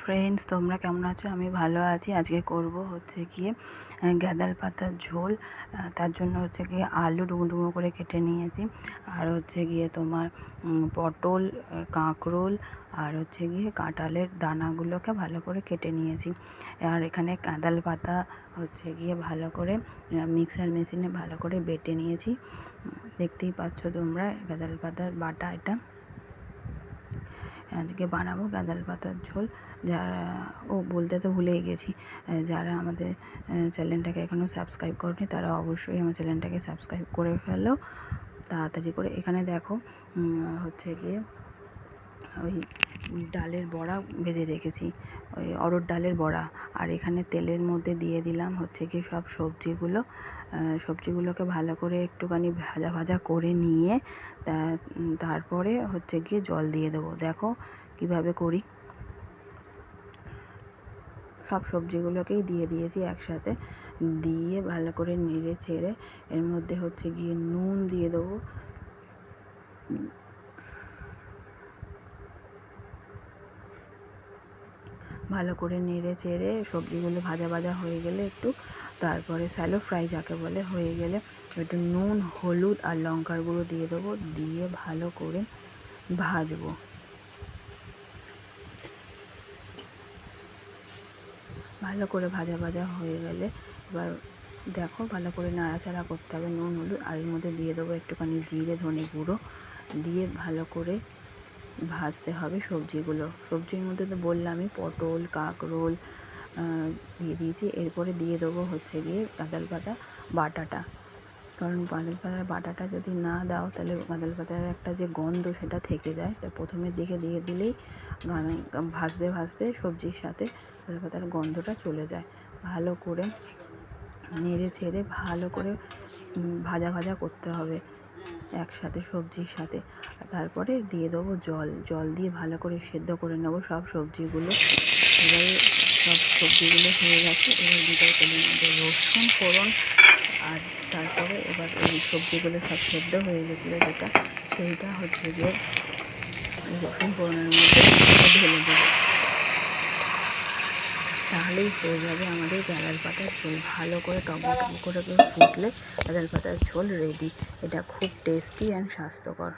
Friends তোমরা কেমন আছো? আমি ভালো আছি। আজকে করব হচ্ছে গিয়ে গাঁদাল পাতার ঝোল। তার জন্য হচ্ছে গিয়ে আলু ডুমো ডুমো করে কেটে নিয়েছি। আর হচ্ছে গিয়ে তোমার পটল কাঁকরোল আর হচ্ছে গিয়ে কাঁঠালের দানাগুলোকে ভালো করে কেটে নিয়েছি। আর এখানে গাঁদাল পাতা হচ্ছে গিয়ে ভালো করে মিক্সার মেশিনে ভালো করে বেটে নিয়েছি। দেখতেই পাচ্ছ তোমরা, গাঁদাল পাতার বাটা এটা। আজকে বানাবো গাঁদাল পাতার ঝোল। যারা, ও বলতে তো ভুলেই গেছি যারা আমাদের চ্যানেলটাকে এখনও সাবস্ক্রাইব করেনি, তারা অবশ্যই আমার চ্যানেলটাকে সাবস্ক্রাইব করে ফেলো। তাড়াতাড়ি করে, এখানে দেখো হচ্ছে গিয়ে ওই ডালের বড়া ভেজে রেখেছি, ওই অরহর ডালের বড়া। আর এখানে তেলের মধ্যে দিয়ে দিলাম হচ্ছে কি সব সবজিগুলো সবজিগুলোকে ভালো করে একটুখানি ভাজা ভাজা করে নিয়ে তারপরে হচ্ছে গিয়ে জল দিয়ে দেবো। দেখো কীভাবে করি। সব সবজিগুলোকেই দিয়ে দিয়েছি একসাথে। দিয়ে ভালো করে নেড়ে ছেড়ে এর মধ্যে হচ্ছে গিয়ে নুন দিয়ে দেবো। ভালো করে নেড়ে চেড়ে সবজিগুলো ভাজা ভাজা হয়ে গেলে একটু তারপরে স্যালো ফ্রাই যাকে বলে হয়ে গেলে একটু নুন, হলুদ আর লঙ্কার গুঁড়ো দিয়ে দেবো, দিয়ে ভালো করে ভাজবো। ভালো করে ভাজা ভাজা হয়ে গেলে এবার দেখো ভালো করে নাড়াচাড়া করতে হবে নুন, হলুদ আর এর মধ্যে দিয়ে দেবো একটুখানি জিরে ধনে গুঁড়ো, দিয়ে ভালো করে ভাজতে হবে সবজিগুলো। সবজির মধ্যে তো বললামই, পটল, কাঁকরোল দিয়ে দিয়েছি। এরপরে দিয়ে দেবো হচ্ছে গিয়ে গাঁদাল পাতা, বাটাটা। কারণ গাঁদাল পাতার বাটাটা যদি না দাও, তাহলে গাঁদাল পাতার একটা যে গন্ধ সেটা থেকে যায়। তা প্রথমের দিকে দিয়ে দিলেই ভাজতে ভাজতে সবজির সাথে গাঁদাল পাতার গন্ধটা চলে যায়। ভালো করে নেড়ে ছেড়ে ভালো করে ভাজা ভাজা করতে হবে। একসাথে সবজির সাথে। তারপরে দিয়ে দেবো জল। জল দিয়ে ভালো করে সেদ্ধ করে নেব সব সবজিগুলো। এবারে সব সবজিগুলো হয়ে গেছে। এবার দিতে তেলের মধ্যে রসুন, ফোড়ন আর তারপরে এবার এই সবজিগুলো সব সেদ্ধ হয়ে গেছিল যেটা, সেইটা হচ্ছে গিয়ে রসুন, ফোড়নের মধ্যে ঢেলে দেবো। তাহলেই হয়ে যাবে আমাদের গাঁদাল পাতার ঝোল। ভালো করে করে করে ফুটলে গাঁদাল পাতার ঝোল রেডি এটা খুব টেস্টি অ্যান্ড স্বাস্থ্যকর।